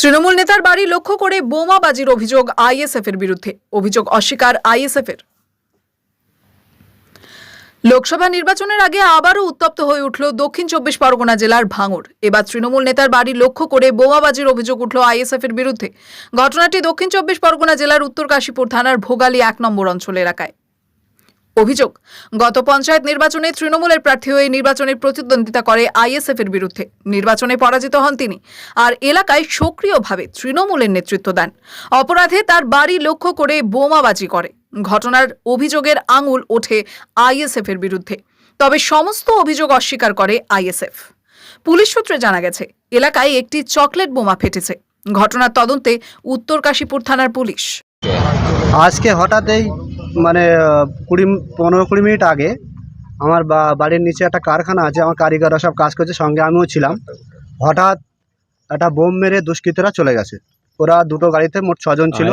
তৃণমূল নেতার বাড়ি লক্ষ্য করে বোমাবাজির অভিযোগ আইএসএফ এর বিরুদ্ধে। অভিযোগ অস্বীকার আইএসএফ এর লোকসভা নির্বাচনের আগে আবারও উত্তপ্ত হয়ে উঠল দক্ষিণ চব্বিশ পরগনা জেলার ভাঙড়। এবার তৃণমূল নেতার বাড়ি লক্ষ্য করে বোমাবাজির অভিযোগ উঠল আইএসএফ এর বিরুদ্ধে। ঘটনাটি দক্ষিণ চব্বিশ পরগনা জেলার উত্তর কাশীপুর থানার ভোগালী এক নম্বর অঞ্চল এলাকায়। অভিযোগ, গত পঞ্চায়েত নির্বাচনে তৃণমূলের প্রার্থী হয়ে নির্বাচনে প্রতিদ্বন্দ্বিতা করে আইএসএফ এর বিরুদ্ধে। নির্বাচনে পরাজিত হন তিনি আর এলাকায় সক্রিয়ভাবে তৃণমূলের নেতৃত্ব দেন। অপরাধে তার বাড়ি লক্ষ্য করে বোমাবাজি করে। ঘটনার অভিযোগের আঙুল ওঠে আইএসএফ এর বিরুদ্ধে। তবে সমস্ত অভিযোগ অস্বীকার করে আইএসএফ। পুলিশ সূত্রে জানা গেছে, এলাকায় একটি চকলেট বোমা ফেটেছে। ঘটনার তদন্তে উত্তর কাশীপুর থানার পুলিশ। আজকে হঠাৎই মানে কুড়ি পনেরো কুড়ি মিনিট আগে আমার বা- বাড়ির নিচে একটা কারখানা আছে আমার কারিগররা সব কাজ করছে সঙ্গে আমিও ছিলাম। হঠাৎ একটা বোম মেরে দুষ্কৃতীরা চলে গেছে। ওরা দুটো গাড়িতে মোট ছজন ছিল।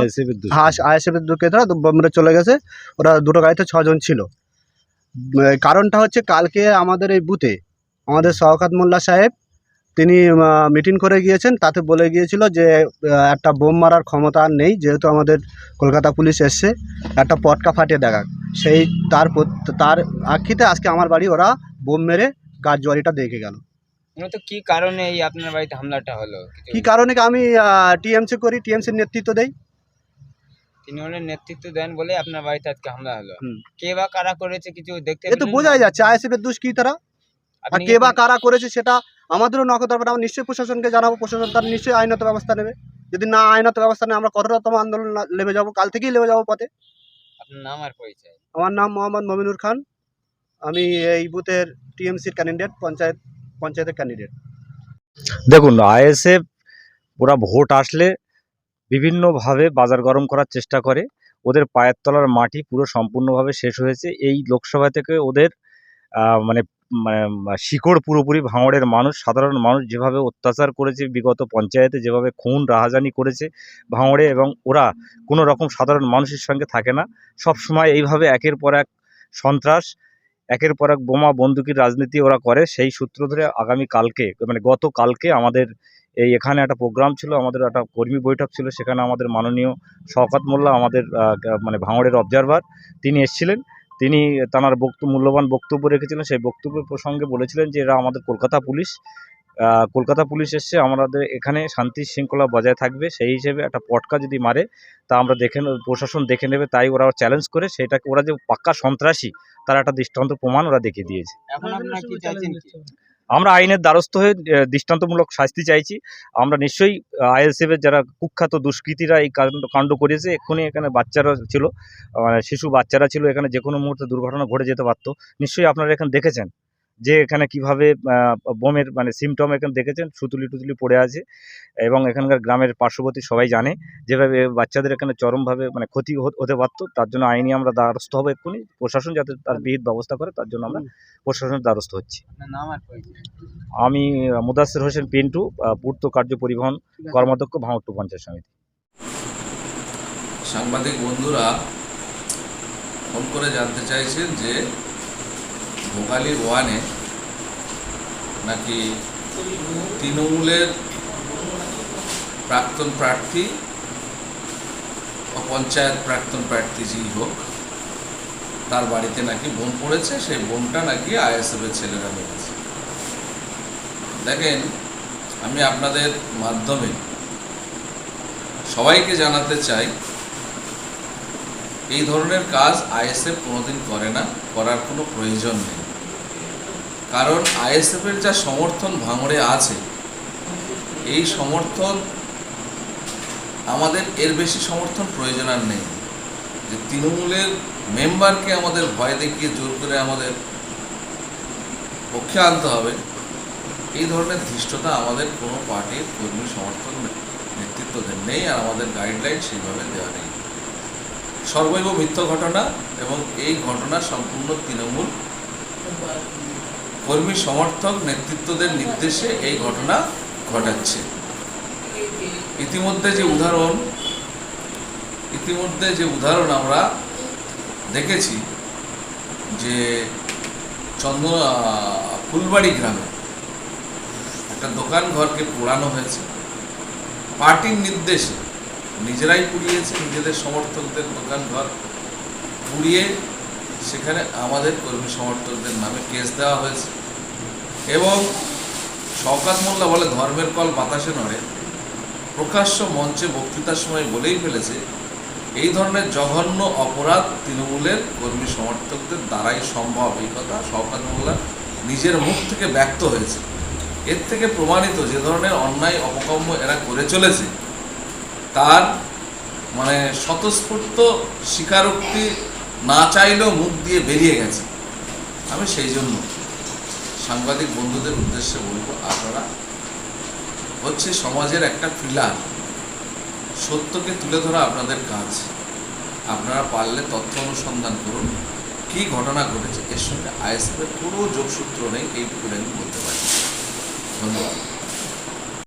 হাস আইএসএফের দুষ্কৃতীরা বোম মেরে চলে গেছে। ওরা দুটো গাড়িতে ছজন ছিল। কারণটা হচ্ছে কালকে আমাদের এই বুথে আমাদের শওকাত মোল্লা সাহেব তিনি মিটিং করে গিয়েছেন। তাতে বলে গিয়েছিল যে একটা বোম মারার ক্ষমতা আর নেই যেহেতু আমাদের কলকাতা পুলিশ এসছে একটা পটকা ফাটিয়ে দেখা সেই তার তার আক্ষিতে আজকে আমার বাড়ি ওরা বোম মেরে গাছ জোয়ারিটা দেখে গেল। মূলত কি কারণে এই আপনার বাড়িতে হামলাটা হলো? কি কারণে আমি টিএমসি করি টিএমসির নেতৃত্ব দেই? তৃণমূলের নেতৃত্ব দেন বলে আপনার বাড়িতে আজকে হামলা হলো। কে বা কারা করেছে কিছু দেখতে তো বোঝাই? যাচ্ছে আইএসএফের দুষ্কৃতারা। আর কে বা কারা করেছে সেটা আমাদেরও নকল দরকার আমরা নিশ্চয়ই প্রশাসনকে জানাব প্রশাসন তার নিশ্চয়ই আইনত ব্যবস্থা নেবে। যদি না আইনত ব্যবস্থা নেয় আমরা কঠোরতম আন্দোলন নেমে যাব কাল থেকেই নেমে যাব পথে। নাম আর পরিচয়? আমার নাম মোহাম্মদ মমিনুর খান। আমি এই বুথের টিএমসির ক্যান্ডিডেট পঞ্চায়েত পঞ্চায়েতের ক্যান্ডিডেট দেখুন আইএসএফ ওরা ভোট আসলে বিভিন্নভাবে বাজার গরম করার চেষ্টা করে। ওদের পায়ের তলার মাটি পুরো সম্পূর্ণভাবে শেষ হয়েছে। এই লোকসভা থেকে ওদের মানে শিকড় পুরোপুরি ভাঙড়ের মানুষ, সাধারণ মানুষ যেভাবে অত্যাচার করেছে, বিগত পঞ্চায়েতে যেভাবে খুন, রাহাজানি করেছে ভাঙড়ে এবং ওরা কোনো রকম সাধারণ মানুষের সঙ্গে থাকে না। সব সময় এইভাবে একের পর এক সন্ত্রাস, একের পর এক বোমা বন্দুকের রাজনীতি ওরা করে। সেই সূত্র ধরে আগামী কালকে মানে গত কালকে আমাদের এই এখানে একটা প্রোগ্রাম ছিল, আমাদের একটা কর্মী বৈঠক ছিল, সেখানে আমাদের মাননীয় শওকাত মোল্লা, আমাদের মানে ভাঙড়ের অবজারভার তিনি এসেছিলেন। তিনি তাঁর বক্তব্য মূল্যবান বক্তব্য রেখেছিলেন। সেই বক্তব্য প্রসঙ্গে বলেছিলেন যে, এরা আমাদের কলকাতা পুলিশ। কলকাতা পুলিশ এসছে, আমাদের এখানে শান্তি শৃঙ্খলা বজায় থাকবে। সেই হিসেবে একটা পটকা যদি মারে, তা আমরা দেখে প্রশাসন দেখে নেবে, তাই ওরা চ্যালেঞ্জ করে, সেটাকে, ওরা যে পাক্কা সন্ত্রাসী, তারা একটা দৃষ্টান্ত প্রমাণ ওরা দেখিয়ে দিয়েছে। আমরা আইনের দ্বারস্থ হয়ে দৃষ্টান্তমূলক শাস্তি চাইছি। আমরা নিশ্চয়ই আইএসএফ এর যারা কুখ্যাত দুষ্কৃতীরা এই কাণ্ড করেছে, এক্ষুনি এখানে বাচ্চারা ছিল শিশু বাচ্চারা ছিল, এখানে যে কোনো মুহূর্তে দুর্ঘটনা ঘটে যেতে পারতো। নিশ্চয়ই আপনারা এখানে দেখেছেন। যে এখানে কীভাবে বোমের মানে সিমটম এখানে দেখেছেন? সুতুলি টুতুলি পড়ে আছে এবং এখানকার গ্রামের পার্শ্ববর্তী সবাই জানে যেভাবে বাচ্চাদের এখানে চরমভাবে মানে ক্ষতি হতে- হতে পারতো। তার জন্য আইনি আমরা দ্বারস্থ হব এক্ষুনি। প্রশাসন যাতে তার বিহিত ব্যবস্থা করে তার জন্য আমরা প্রশাসনের দ্বারস্থ হচ্ছি। আমি মুদাসির হোসেন পিন্টু পূর্ত কার্য পরিবহন কর্মাধ্যক্ষ ভাঙট্টু পঞ্চায়েত সমিতি। সাংবাদিক বন্ধুরা ফোন করে জানতে চাইছেন যে ভোগালী ওয়ানে নাকি তৃণমূলের প্রাক্তন প্রার্থী পঞ্চায়েত প্রাক্তন প্রার্থী যেই হোক, তার বাড়িতে নাকি বোন পড়েছে, সেই বোনটা নাকি আইএসএফের ছেলেরা মেরেছে। দেখেন, আমি আপনাদের মাধ্যমে সবাইকে জানাতে চাই এই ধরনের কাজ আইএসএফ কোনোদিন করে না, করার কোনো প্রয়োজন নেই। কারণ আইএসএফের যা সমর্থন ভাঙড়ে আছে, এই সমর্থন, আমাদের এর বেশি সমর্থন প্রয়োজন আর নেই। যে তৃণমূলের মেম্বারকে আমাদের ভয় দেখিয়ে জোর করে আমাদের পক্ষে আনতে হবে, এই ধরনের ধৃষ্টতা আমাদের কোনো পার্টির কর্মী সমর্থন নেতৃত্বদের নেই, আর আমাদের গাইডলাইন সেইভাবে দেওয়া নেই। সর্বৈব মিথ্য ঘটনা এবং এই ঘটনা সম্পূর্ণ তৃণমূল কর্মী সমর্থক নেতৃত্বদের নির্দেশে এই ঘটনা ঘটাচ্ছে। ইতিমধ্যে যে উদাহরণ, ইতিমধ্যে যে উদাহরণ আমরা দেখেছি যে চন্দ ফুলবাড়ি গ্রামে একটা দোকান ঘরকে পোড়ানো হয়েছে। পার্টির নির্দেশে নিজেরাই পুড়িয়েছে নিজেদের সমর্থকদের দোকান ঘর পুড়িয়ে সেখানে আমাদের কর্মী সমর্থকদের নামে কেস দেওয়া হয়েছে। এবং শওকাত মোল্লা বলে, ধর্মের কল বাতাসে নড়ে। প্রকাশ্য মঞ্চে বক্তৃতার সময় বলেই ফেলেছে, এই ধরনের জঘন্য অপরাধ তৃণমূলের কর্মী সমর্থকদের দ্বারাই সম্ভব। এই কথা শওকাত মোল্লা নিজের মুখ থেকে ব্যক্ত হয়েছে। এর থেকে প্রমাণিত যে ধরনের অন্যায়, অপকর্ম এরা করে চলেছে। তার মানে স্বতঃস্ফূর্ত স্বীকারোক্তি না চাইলেও মুখ দিয়ে বেরিয়ে গেছে। আমি সেই জন্য সাংবাদিক বন্ধুদের উদ্দেশ্যে বলব, আপনারা হচ্ছে সমাজের একটা পিলার, সত্যকে তুলে ধরা আপনাদের কাজ। আপনারা পারলে তথ্য অনুসন্ধান করুন, কি ঘটনা ঘটেছে, এর সঙ্গে আইএসএফের কোনো যোগসূত্র নেই, এইটুকু আমি বলতে পারি। ধন্যবাদ।